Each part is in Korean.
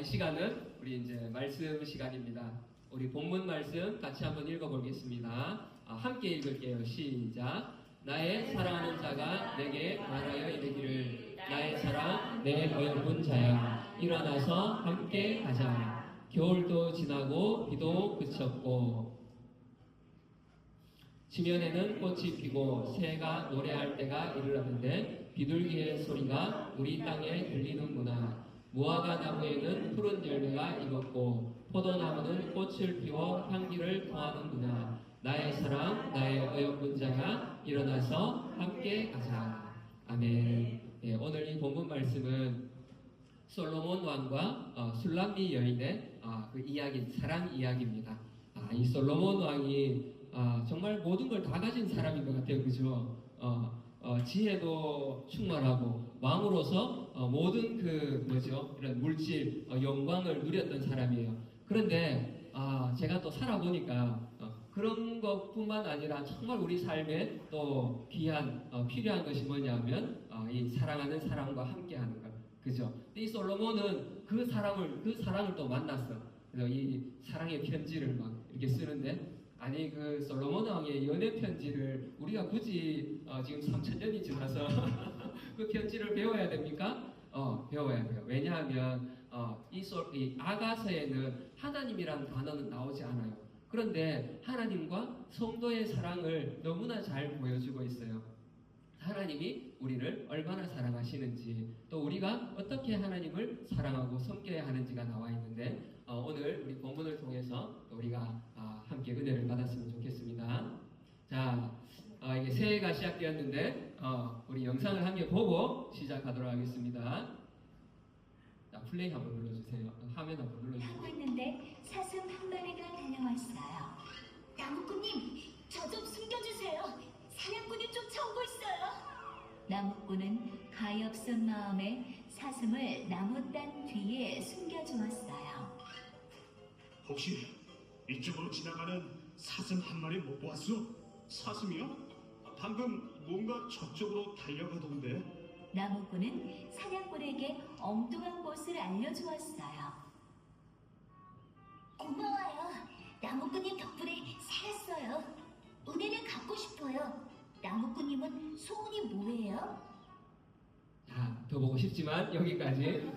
이 시간은 우리 이제 말씀 시간입니다. 우리 본문 말씀 같이 한번 읽어보겠습니다. 아, 함께 읽을게요. 시작. 나의 사랑하는 자가 내게 말하여 이르기를 나의 사랑 내 어여쁜 자야 일어나서 함께 가자. 겨울도 지나고 비도 그쳤고 지면에는 꽃이 피고 새가 노래할 때가 이르렀는데 비둘기의 소리가 우리 땅에 들리는구나. 무화과 나무에는 푸른 열매가 익었고 포도나무는 꽃을 피워 향기를 토하는구나. 나의 사랑, 나의 어여쁜 자가 일어나서 함께 가자. 아멘. 예, 오늘 이 본문 말씀은 솔로몬 왕과 어, 술람미 여인의 아, 그 이야기, 사랑 이야기입니다. 아, 이 솔로몬 왕이 아, 정말 모든 걸 다 가진 사람인 것 같아요, 그죠? 어, 어, 지혜도 충만하고 왕으로서 어, 모든 그 뭐죠 이런 물질 어, 영광을 누렸던 사람이에요. 그런데 아, 제가 또 살아보니까 어, 그런 것뿐만 아니라 정말 우리 삶에 또 귀한 어, 필요한 것이 뭐냐면 어, 이 사랑하는 사람과 함께하는 것. 그죠? 이 솔로몬은 그 사람을 그 사랑을 또 만났어. 그래서 이 사랑의 편지를 막 이렇게 쓰는데 아니 그 솔로몬 왕의 연애 편지를 우리가 굳이 어, 지금 3천 년이 지나서 그 편지를 배워야 됩니까? 어 배워야 돼요. 왜냐하면 어, 이, 솔, 이 아가서에는 하나님이라는 단어는 나오지 않아요. 그런데 하나님과 성도의 사랑을 너무나 잘 보여주고 있어요. 하나님이 우리를 얼마나 사랑하시는지 또 우리가 어떻게 하나님을 사랑하고 섬겨야 하는지가 나와 있는데 어, 오늘 우리 본문을 통해서 또 우리가 아, 함께 은혜를 받았으면 좋겠습니다. 자, 어, 이게 새해가 시작되었는데 어, 우리 영상을 함께 보고 시작하도록 하겠습니다. 자, 플레이 한번 눌러주세요. 화면 한번 눌러주세요. 하고 있는데 사슴 한 마리가 달려왔어요. 나무꾼님, 저 좀 숨겨주세요. 사냥꾼이 쫓아오고 있어요. 나무꾼은 가엾은 마음에 사슴을 나무단 뒤에 숨겨주었어요. 혹시 이쪽으로 지나가는 사슴 한 마리 못 보았어? 사슴이요? 방금 뭔가 저쪽으로 달려가던데 나무꾼은 사냥꾼에게 엉뚱한 곳을 알려주었어요. 고마워요. 나무꾼님 덕분에 살았어요. 은혜를 갚고 싶어요. 나무꾼님은 소원이 뭐예요? 자, 더 보고 싶지만 여기까지.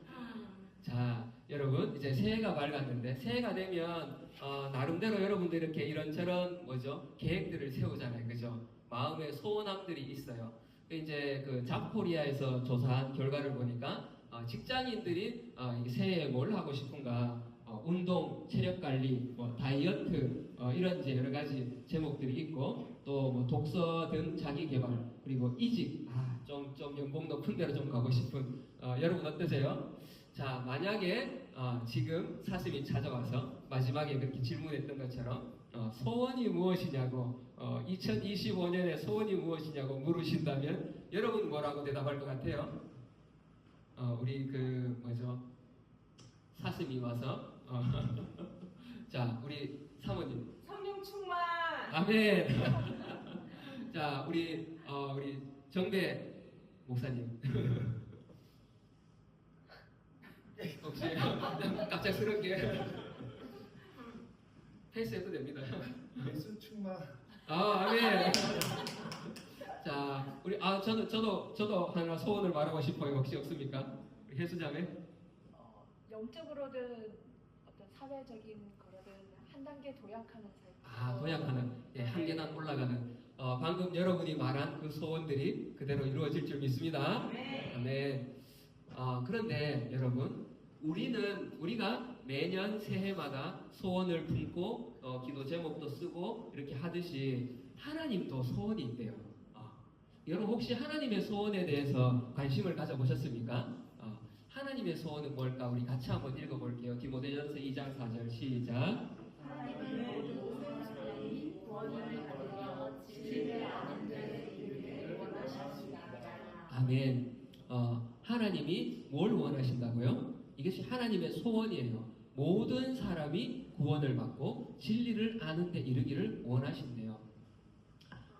자, 여러분 이제 새해가 밝았는데 새해가 되면 어, 나름대로 여러분들 이렇게 이런저런 뭐죠 계획들을 세우잖아요, 그죠? 마음에 소원함들이 있어요. 이제 그 잡코리아에서 조사한 결과를 보니까 어, 직장인들이 어, 새해에 뭘 하고 싶은가 어, 운동, 체력 관리, 뭐 다이어트 어, 이런 이제 여러 가지 제목들이 있고 또 뭐 독서 등 자기 개발 그리고 이직 아좀 좀 연봉 높은 데로 좀 가고 싶은 어, 여러분 어떠세요? 자 만약에 어, 지금 사슴이 찾아와서 마지막에 그렇게 질문했던 것처럼 어, 소원이 무엇이냐고 어, 2025년에 소원이 무엇이냐고 물으신다면 여러분 뭐라고 대답할 것 같아요? 어, 우리 그 뭐죠 사슴이 와서 어, 자 우리 사모님 성령 충만. 아멘. 자, 우리 어, 우리 정배 목사님. 혹시 갑작스럽게 패스해도 됩니다. 예수 충만 아, 아멘. 자, 우리 아 저도 저도 저도 하나 소원을 말하고 싶어요. 혹시 없습니까? 우리 혜수자매. 어, 영적으로든 어떤 사회적인 거로든 한 단계 도약하는 삶. 아, 도약하는, 예, 한 계단 올라가는, 어, 방금 여러분이 말한 그 소원들이 그대로 이루어질 줄 믿습니다. 아멘. 어, 그런데 여러분, 우리는, 우리가 매년 새해마다 소원을 품고, 어, 기도 제목도 쓰고, 이렇게 하듯이, 하나님도 소원이 있대요. 어, 여러분, 혹시 하나님의 소원에 대해서 관심을 가져보셨습니까? 어, 하나님의 소원은 뭘까? 우리 같이 한번 읽어볼게요. 디모데전서 2장 4절 시작. 아멘. 어, 하나님이 뭘 원하신다고요? 이것이 하나님의 소원이에요. 모든 사람이 구원을 받고 진리를 아는 데 이르기를 원하신대요.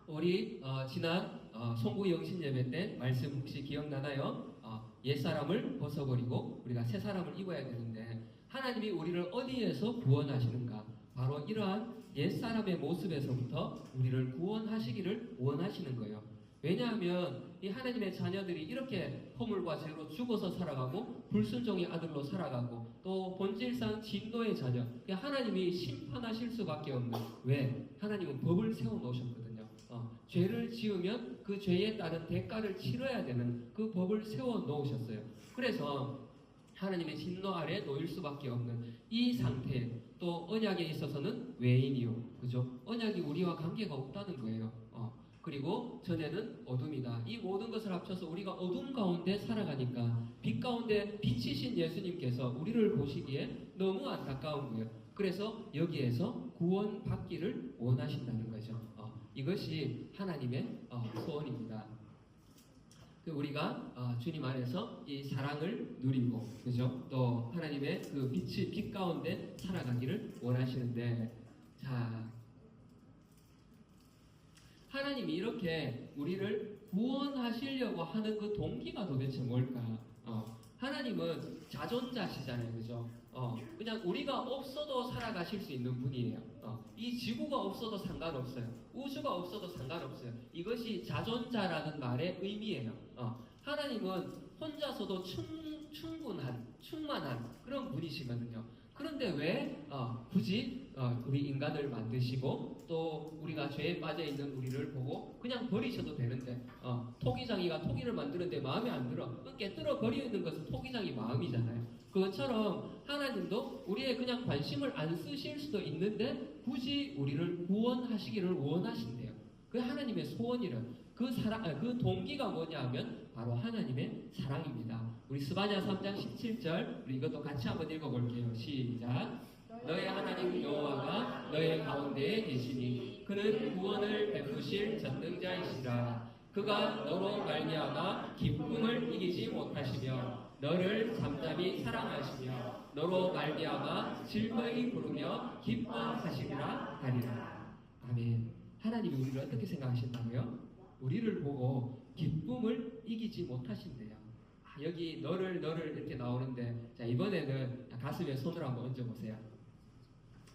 우리 어, 지난 어, 송구 영신 예배 때 말씀 혹시 기억나나요? 어, 옛 사람을 벗어버리고 우리가 새 사람을 입어야 되는데 하나님이 우리를 어디에서 구원하시는가? 바로 이러한 옛 사람의 모습에서부터 우리를 구원하시기를 원하시는 거예요. 왜냐하면 이 하나님의 자녀들이 이렇게 허물과 죄로 죽어서 살아가고 불순종의 아들로 살아가고 또 본질상 진노의 자녀 그러니까 하나님이 심판하실 수밖에 없는 왜? 하나님은 법을 세워 놓으셨거든요. 어, 죄를 지으면 그 죄에 따른 대가를 치러야 되는 그 법을 세워 놓으셨어요. 그래서 하나님의 진노 아래 놓일 수밖에 없는 이 상태 또 언약에 있어서는 외인이요 그죠 언약이 우리와 관계가 없다는 거예요 어, 그리고 전에는 어둠이다. 이 모든 것을 합쳐서 우리가 어둠 가운데 살아가니까 빛 가운데 비치신 예수님께서 우리를 보시기에 너무 안타까운 거예요. 그래서 여기에서 구원 받기를 원하신다는 거죠. 어, 이것이 하나님의 어, 소원입니다. 그 우리가 어, 주님 안에서 이 사랑을 누리고 그죠? 또 하나님의 그 빛이 빛 가운데 살아가기를 원하시는데 자 하나님이 이렇게 우리를 구원하시려고 하는 그 동기가 도대체 뭘까? 어, 하나님은 자존자시잖아요, 그죠? 어, 그냥 우리가 없어도 살아가실 수 있는 분이에요. 어, 이 지구가 없어도 상관없어요. 우주가 없어도 상관없어요. 이것이 자존자라는 말의 의미예요. 어, 하나님은 혼자서도 충, 충분한, 충만한 그런 분이시거든요. 그런데 왜 어, 굳이 어, 우리 인간을 만드시고 또 우리가 죄에 빠져 있는 우리를 보고 그냥 버리셔도 되는데 어, 토기장이가 토기를 만드는데 마음에 안 들어 그 깨뜨려 버리는 것은 토기장이 마음이잖아요. 그것처럼 하나님도 우리의 그냥 관심을 안 쓰실 수도 있는데 굳이 우리를 구원하시기를 원하신대요. 그 하나님의 소원이란 그 사랑, 아, 그 동기가 뭐냐하면 바로 하나님의 사랑입니다. 우리 스바냐 3장 17절 우리 이것도 같이 한번 읽어볼게요. 시작. 너의 하나님 여호와가 너의 가운데에 계시니 그는 구원을 베푸실 전능자이시라. 그가 너로 말미암아 기쁨을 이기지 못하시며 너를 잠잠히 사랑하시며 너로 말미암아 즐거이 부르며 기뻐하시리라 하리라. 아멘. 하나님이 우리를 어떻게 생각하신다고요? 우리를 보고 기쁨을 이기지 못하신대요. 아, 여기 너를 너를 이렇게 나오는데 자 이번에는 가슴에 손을 한번 얹어보세요.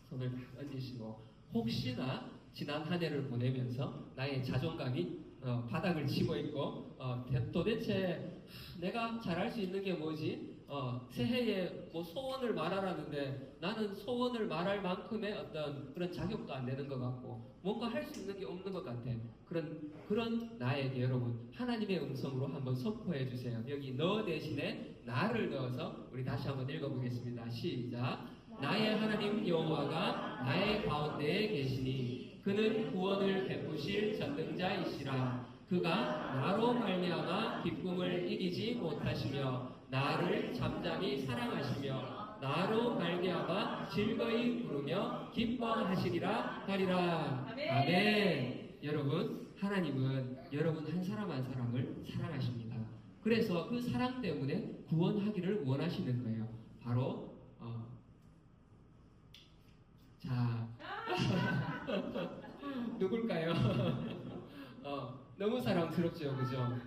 손을 딱 얹으시고 혹시나 지난 한 해를 보내면서 나의 자존감이 어, 바닥을 치고 있고 어, 대- 도대체 하, 내가 잘할 수 있는 게 뭐지? 어, 새해에 뭐 소원을 말하라는데 나는 소원을 말할 만큼의 어떤 그런 자격도 안 되는 것 같고 뭔가 할 수 있는 게 없는 것 같아. 그런 그런 나에게 여러분 하나님의 음성으로 한번 선포해 주세요. 여기 너 대신에 나를 넣어서 우리 다시 한번 읽어보겠습니다. 시작. 나의 하나님 여호와가 나의 가운데에 계시니 그는 구원을 베푸실 전능자이시라. 그가 나로 말미암아 기쁨을 이기지 못하시며 나를 잠잠히 사랑하시며 나로 말미암아 즐거이 부르며 기뻐하시리라 하리라. 아멘. 아멘. 여러분 하나님은 여러분 한 사람 한 사람을 사랑하십니다. 그래서 그 사랑 때문에 구원하기를 원하시는 거예요. 바로 어, 자 누굴까요? 어, 너무 사랑스럽죠, 그죠?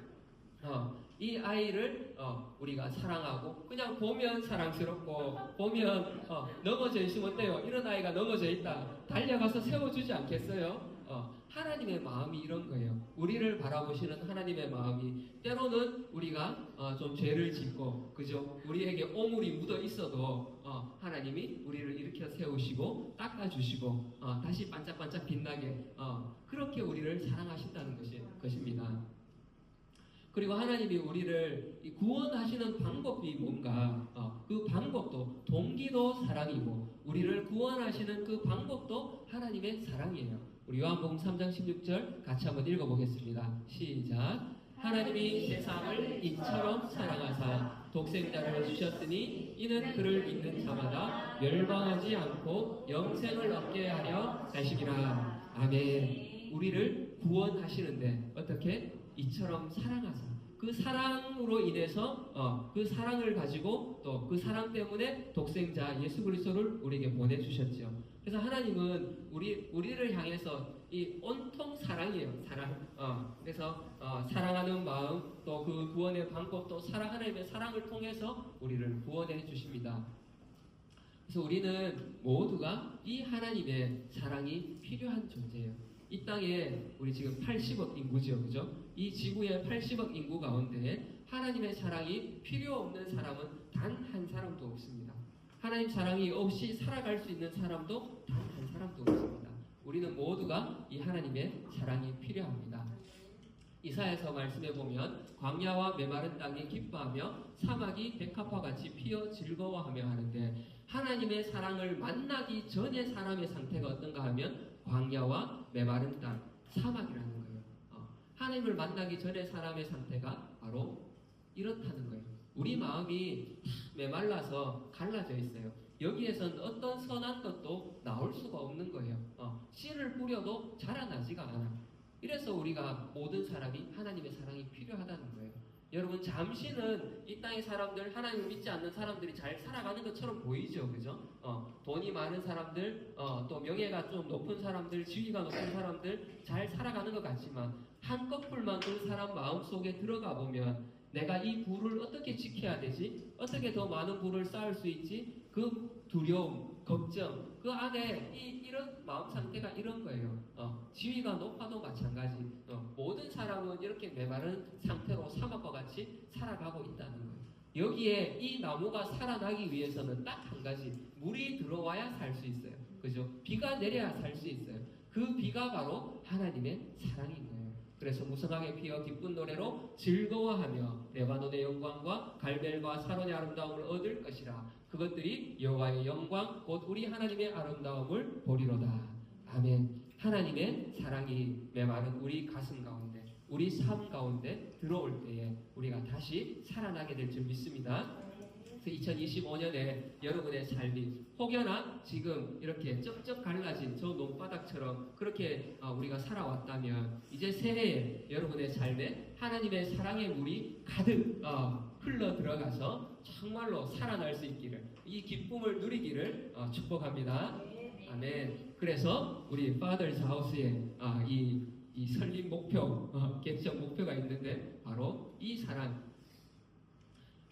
어, 이 아이를 어, 우리가 사랑하고 그냥 보면 사랑스럽고 보면 어, 넘어져 있으면 어때요? 이런 아이가 넘어져 있다. 달려가서 세워주지 않겠어요? 어, 하나님의 마음이 이런 거예요. 우리를 바라보시는 하나님의 마음이 때로는 우리가 어, 좀 죄를 짓고 그죠? 우리에게 오물이 묻어 있어도 어, 하나님이 우리를 일으켜 세우시고 닦아주시고 어, 다시 반짝반짝 빛나게 어, 그렇게 우리를 사랑하신다는 것이 것입니다. 그리고 하나님이 우리를 이 구원하시는 방법이 뭔가 어, 그 방법도 동기도 사랑이고 우리를 구원하시는 그 방법도 하나님의 사랑이에요. 우리 요한복음 3장 16절 같이 한번 읽어보겠습니다. 시작. 하나님이 세상을 이처럼 사랑하사 독생자를 주셨으니 이는 그를 믿는 자마다 멸망하지 않고 영생을 얻게 하려 하심이라. 아멘. 우리를 구원하시는데 어떻게 이처럼 사랑하사 그 사랑으로 인해서 어, 그 사랑을 가지고 또 그 사랑 때문에 독생자 예수 그리스도를 우리에게 보내주셨죠. 그래서 하나님은 우리 우리를 향해서 이 온통 사랑이에요. 사랑. 어, 그래서 어, 사랑하는 마음 또 그 구원의 방법도 사랑 하나님의 사랑을 통해서 우리를 구원해 주십니다. 그래서 우리는 모두가 이 하나님의 사랑이 필요한 존재예요. 이 땅에 우리 지금 80억 인구지요, 그죠? 이 지구의 80억 인구 가운데 하나님의 사랑이 필요 없는 사람은 단 한 사람도 없습니다. 하나님 사랑이 없이 살아갈 수 있는 사람도 단 한 사람도 없습니다. 우리는 모두가 이 하나님의 사랑이 필요합니다. 이사에서 말씀해 보면 광야와 메마른 땅이 기뻐하며 사막이 백합화 같이 피어 즐거워하며 하는데 하나님의 사랑을 만나기 전에 사람의 상태가 어떤가 하면 광야와 메마른 땅 사막이라는 하나님을 만나기 전에 사람의 상태가 바로 이렇다는 거예요. 우리 마음이 다 메말라서 갈라져 있어요. 여기에선 어떤 선한 것도 나올 수가 없는 거예요. 어, 씨를 뿌려도 자라나지가 않아. 이래서 우리가 모든 사람이 하나님의 사랑이 필요하다는 거예요. 여러분 잠시는 이 땅의 사람들 하나님을 믿지 않는 사람들이 잘 살아가는 것처럼 보이죠, 그죠? 어, 돈이 많은 사람들, 어, 또 명예가 좀 높은 사람들, 지위가 높은 사람들 잘 살아가는 것 같지만 한꺼풀만 그 사람 마음 속에 들어가 보면 내가 이 부를 어떻게 지켜야 되지? 어떻게 더 많은 부를 쌓을 수 있지? 그 두려움, 걱정, 그 안에 이, 이런 마음 상태가 이런 거예요. 어, 지위가 높아도 마찬가지. 어, 모든 사람은 이렇게 메마른 상태로 사막과 같이 살아가고 있다는 거예요. 여기에 이 나무가 살아나기 위해서는 딱 한 가지 물이 들어와야 살 수 있어요. 그죠? 비가 내려야 살 수 있어요. 그 비가 바로 하나님의 사랑인 거예요. 그래서 무성하게 피어 기쁜 노래로 즐거워하며 레바논의 영광과 갈멜과 사론의 아름다움을 얻을 것이라 그것들이 여호와의 영광 곧 우리 하나님의 아름다움을 보리로다. 아멘. 하나님의 사랑이 메마른 우리 가슴 가운데 우리 삶 가운데 들어올 때에 우리가 다시 살아나게 될 줄 믿습니다. 2025년에 여러분의 삶이 혹여나 지금 이렇게 쩍쩍 갈라진 저 논바닥처럼 그렇게 어, 우리가 살아왔다면 이제 새해에 여러분의 삶에 하나님의 사랑의 물이 가득 어, 흘러 들어가서 정말로 살아날 수 있기를 이 기쁨을 누리기를 어, 축복합니다. 아멘. 그래서 우리 Father's House의 아, 이, 이 설립 목표, 어, 개척 목표가 있는데 바로 이 사랑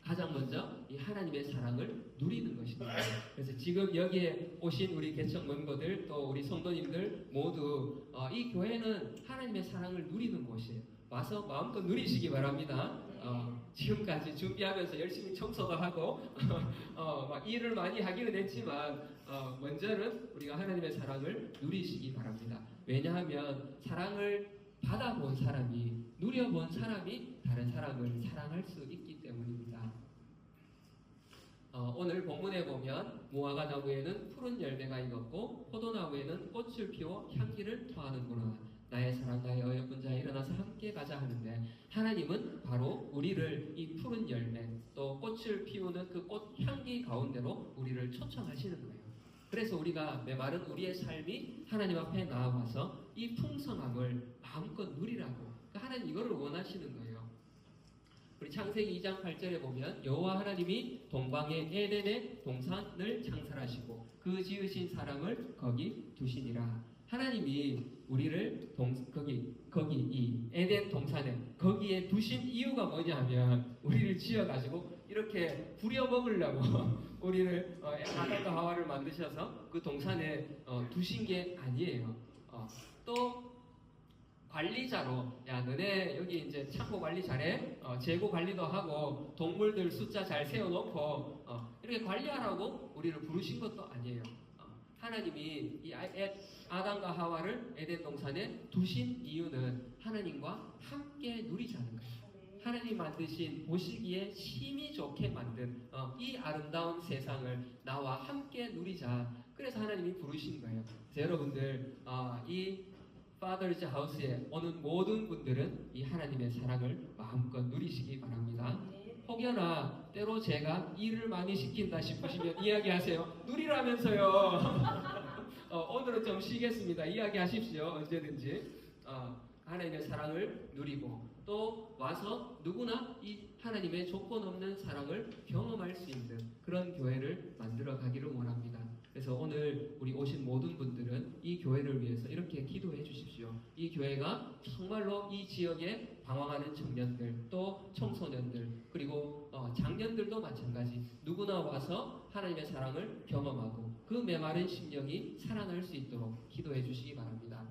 가장 먼저 이 하나님의 사랑을 누리는 것입니다. 그래서 지금 여기에 오신 우리 개척 멤버들 또 우리 성도님들 모두 어, 이 교회는 하나님의 사랑을 누리는 곳이에요. 와서 마음껏 누리시기 바랍니다. 어, 지금까지 준비하면서 열심히 청소도 하고 어, 막 일을 많이 하기는 했지만 어, 먼저는 우리가 하나님의 사랑을 누리시기 바랍니다. 왜냐하면 사랑을 받아본 사람이 누려본 사람이 다른 사람을 사랑할 수 있기 때문입니다. 어, 오늘 본문에 보면 무화과 나무에는 푸른 열매가 익었고 포도나무에는 꽃을 피워 향기를 토하는구나. 나의 사랑 나의 어여쁜 자에 일어나서 함께 가자 하는데 하나님은 바로 우리를 이 푸른 열매 또 꽃을 피우는 그 꽃 향기 가운데로 우리를 초청하시는 거예요. 그래서 우리가 메마른 우리의 삶이 하나님 앞에 나와서 이 풍성함을 마음껏 누리라고 그러니까 하나님 이거를 원하시는 거예요. 우리 창세기 2장 8절에 보면 여호와 하나님이 동방의 에덴의 동산을 창설하시고 그 지으신 사람을 거기 두시니라. 하나님이 우리를 동, 거기 거기 이 에덴 동산에 거기에 두신 이유가 뭐냐면 우리를 지어가지고 이렇게 부려 먹으려고 우리를 어, 아담과 하와를 만드셔서 그 동산에 어, 두신 게 아니에요. 어, 또 관리자로 야 너네 여기 이제 창고 관리 잘해 어, 재고 관리도 하고 동물들 숫자 잘 세워놓고 어, 이렇게 관리하라고 우리를 부르신 것도 아니에요. 어, 하나님이 이 아- 에- 아담과 하와를 에덴 동산에 두신 이유는 하나님과 함께 누리자는 거예요. 하나님 만드신 보시기에 심히 좋게 만든 어, 이 아름다운 세상을 나와 함께 누리자. 그래서 하나님이 부르신 거예요. 그래서 여러분들 어, 이 Father's House에 오는 모든 분들은 이 하나님의 사랑을 마음껏 누리시기 바랍니다. 혹여나 때로 제가 일을 많이 시킨다 싶으시면 이야기하세요. 누리라면서요. 어, 오늘은 좀 쉬겠습니다. 이야기하십시오. 언제든지. 어, 하나님의 사랑을 누리고 또 와서 누구나 이 하나님의 조건 없는 사랑을 경험할 수 있는 그런 교회를 만들어 가기를 원합니다. 그래서 오늘 우리 오신 모든 분들은 이 교회를 위해서 이렇게 기도해 주십시오. 이 교회가 정말로 이 지역에 방황하는 청년들, 또 청소년들, 그리고 어, 장년들도 마찬가지 누구나 와서 하나님의 사랑을 경험하고 그 메마른 심령이 살아날 수 있도록 기도해 주시기 바랍니다.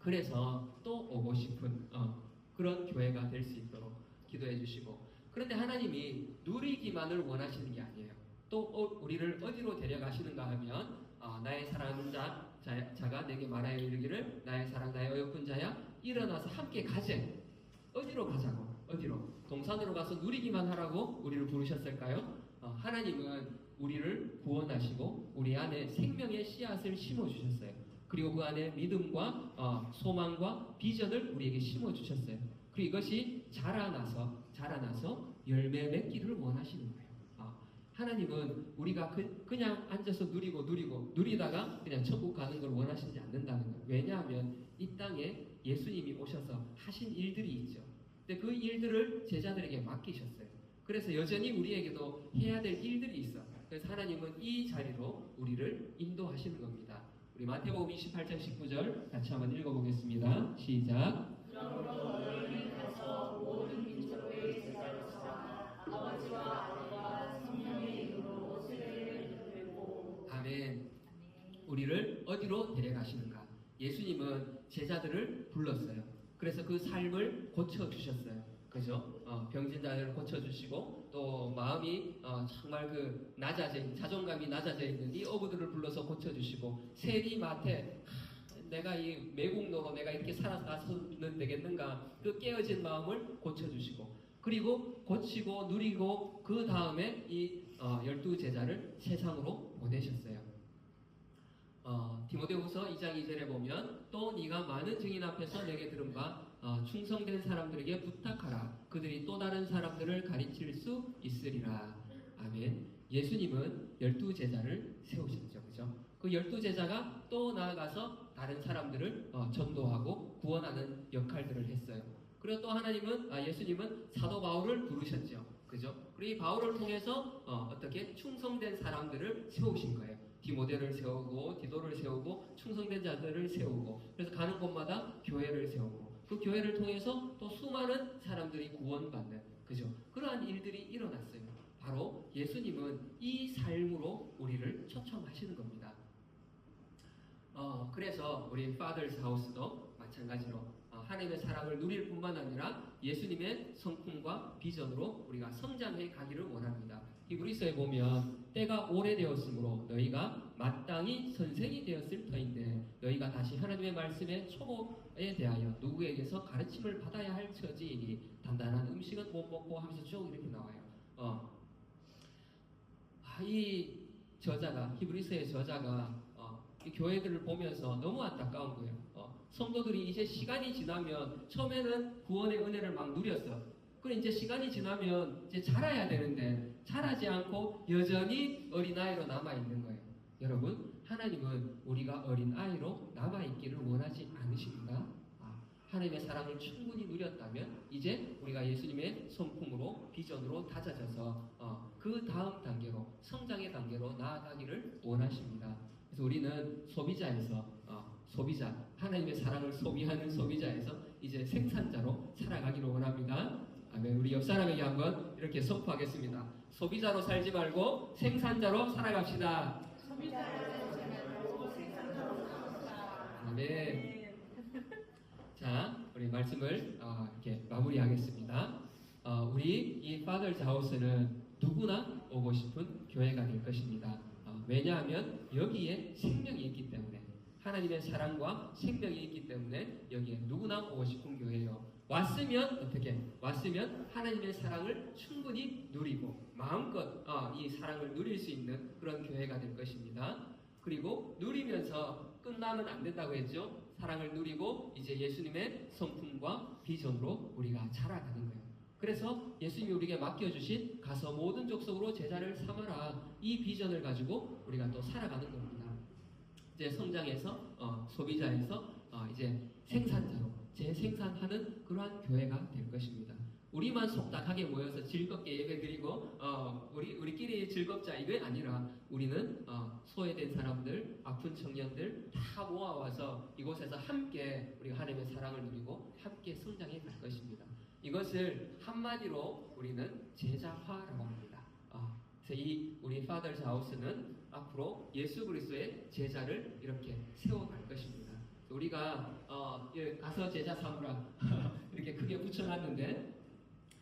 그래서 또 오고 싶은 어, 그런 교회가 될 수 있도록 기도해 주시고 그런데 하나님이 누리기만을 원하시는 게 아니에요. 또 어, 우리를 어디로 데려가시는가 하면 어, 나의 사랑하는 자, 자, 자가 내게 말하여 이르기를 나의 사랑 나의 어여쁜 자야 일어나서 함께 가재 어디로 가자고 어디로 동산으로 가서 누리기만 하라고 우리를 부르셨을까요? 어, 하나님은 우리를 구원하시고 우리 안에 생명의 씨앗을 심어 주셨어요. 그리고 그 안에 믿음과 어, 소망과 비전을 우리에게 심어 주셨어요. 그리고 이것이 자라나서 자라나서 열매 맺기를 원하시는 거예요. 어, 하나님은 우리가 그, 그냥 앉아서 누리고 누리고 누리다가 그냥 천국 가는 걸 원하시지 않는다는 거예요. 왜냐하면 이 땅에 예수님이 오셔서 하신 일들이 있죠. 근데 그 일들을 제자들에게 맡기셨어요. 그래서 여전히 우리에게도 해야 될 일들이 있어. 그래서 하나님은 이 자리로 우리를 인도하시는 겁니다. 우리 마태복음 28장 19절 같이 한번 읽어보겠습니다. 시작. 아멘. 우리를 어디로 데려가시는가? 예수님은 제자들을 불렀어요. 그래서 그 삶을 고쳐 주셨어요. 그죠? 어, 병진 자들을 고쳐 주시고 또 마음이 어, 정말 그 낮아져 있는 자존감이 낮아져 있는 이 어부들을 불러서 고쳐 주시고 세리 마태 하, 내가 이 매국노로 내가 이렇게 살아가서는 되겠는가 그 깨어진 마음을 고쳐 주시고 그리고 고치고 누리고 그 다음에 이 어, 열두 제자를 세상으로 보내셨어요. 어, 디모데후서 2장 2절에 보면 또 네가 많은 증인 앞에서 내게 들은 바 어, 충성된 사람들에게 부탁하라. 그들이 또 다른 사람들을 가르칠 수 있으리라. 아멘. 예수님은 열두 제자를 세우셨죠, 그죠? 그 열두 제자가 또 나아가서 다른 사람들을 어, 전도하고 구원하는 역할들을 했어요. 그리고 또 하나님은 아, 예수님은 사도 바울을 부르셨죠, 그죠? 그리고 이 바울을 통해서 어, 어떻게 충성된 사람들을 세우신 거예요. 디모데를 세우고 디도를 세우고 충성된 자들을 세우고 그래서 가는 곳마다 교회를 세우고 그 교회를 통해서 또 수많은 사람들이 구원받는 그죠? 그러한 일들이 일어났어요. 바로 예수님은 이 삶으로 우리를 초청하시는 겁니다. 어, 그래서 우리 Father's House도 마찬가지로 어, 하나님의 사랑을 누릴 뿐만 아니라 예수님의 성품과 비전으로 우리가 성장해 가기를 원합니다 히브리서에 보면 때가 오래되었으므로 너희가 마땅히 선생이 되었을 터인데 너희가 다시 하나님의 말씀의 초보에 대하여 누구에게서 가르침을 받아야 할 처지이니 단단한 음식은 못 먹고 하면서 쭉 이렇게 나와요. 어. 아, 이 저자가 히브리서의 저자가 어, 이 교회들을 보면서 너무 안타까운 거예요. 어, 성도들이 이제 시간이 지나면 처음에는 구원의 은혜를 막 누렸어. 그럼 이제 시간이 지나면 이제 자라야 되는데 자라지 않고 여전히 어린아이로 남아있는 거예요. 여러분, 하나님은 우리가 어린아이로 남아있기를 원하지 않으십니다. 아, 하나님의 사랑을 충분히 누렸다면 이제 우리가 예수님의 성품으로 비전으로 다져져서 어, 그 다음 단계로 성장의 단계로 나아가기를 원하십니다. 그래서 우리는 소비자에서 어, 소비자 하나님의 사랑을 소비하는 소비자에서 이제 생산자로 살아가기를 원합니다. 아멘. 우리 옆 사람에게 한번 이렇게 선포하겠습니다. 소비자로 살지 말고 생산자로 살아갑시다. 아멘. 자, 우리 말씀을 어, 이렇게 마무리하겠습니다. 어, 우리 이 Father's House는 누구나 오고 싶은 교회가 될 것입니다. 어, 왜냐하면 여기에 생명이 있기 때문에 하나님의 사랑과 생명이 있기 때문에 여기에 누구나 오고 싶은 교회예요. 왔으면 어떻게? 왔으면 하나님의 사랑을 충분히 누리고 마음껏 어, 이 사랑을 누릴 수 있는 그런 교회가 될 것입니다. 그리고 누리면서 끝나면 안 된다고 했죠. 사랑을 누리고 이제 예수님의 성품과 비전으로 우리가 자라가는 거예요. 그래서 예수님이 우리에게 맡겨주신 가서 모든 족속으로 제자를 삼아라 이 비전을 가지고 우리가 또 살아가는 겁니다. 이제 성장해서 어, 소비자에서 어, 이제 생산자로 재생산하는 그러한 교회가 될 것입니다. 우리만 속닥하게 모여서 즐겁게 예배드리고 어, 우리 우리끼리 즐겁자 이게 아니라 우리는 어, 소외된 사람들, 아픈 청년들 다 모아와서 이곳에서 함께 우리가 하나님의 사랑을 누리고 함께 성장해 갈 것입니다. 이것을 한마디로 우리는 제자화라고 합니다. 어, 이 우리 Father's House는 앞으로 예수 그리스도의 제자를 이렇게 세워갈 것입니다. 우리가 어, 예, 가서 제자 삼으라 이렇게 크게 붙여놨는데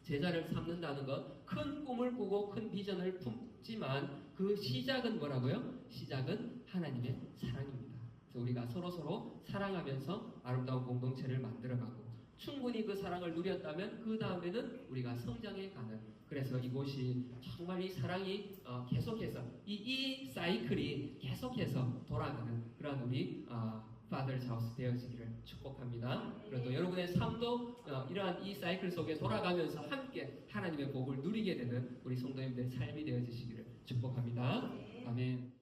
제자를 삼는다는 것 큰 꿈을 꾸고 큰 비전을 품지만 그 시작은 뭐라고요? 시작은 하나님의 사랑입니다. 그래서 우리가 서로 서로 사랑하면서 아름다운 공동체를 만들어가고 충분히 그 사랑을 누렸다면 그 다음에는 우리가 성장해 가는 그래서 이곳이 정말 이 사랑이 어, 계속해서 이, 이 사이클이 계속해서 돌아가는 그런 우리 어, Father's House 되어지기를 축복합니다. 또 여러분의 삶도 어, 이러한 이 사이클 속에 돌아가면서 함께 하나님의 복을 누리게 되는 우리 성도님들의 삶이 되어지시기를 축복합니다. 아멘.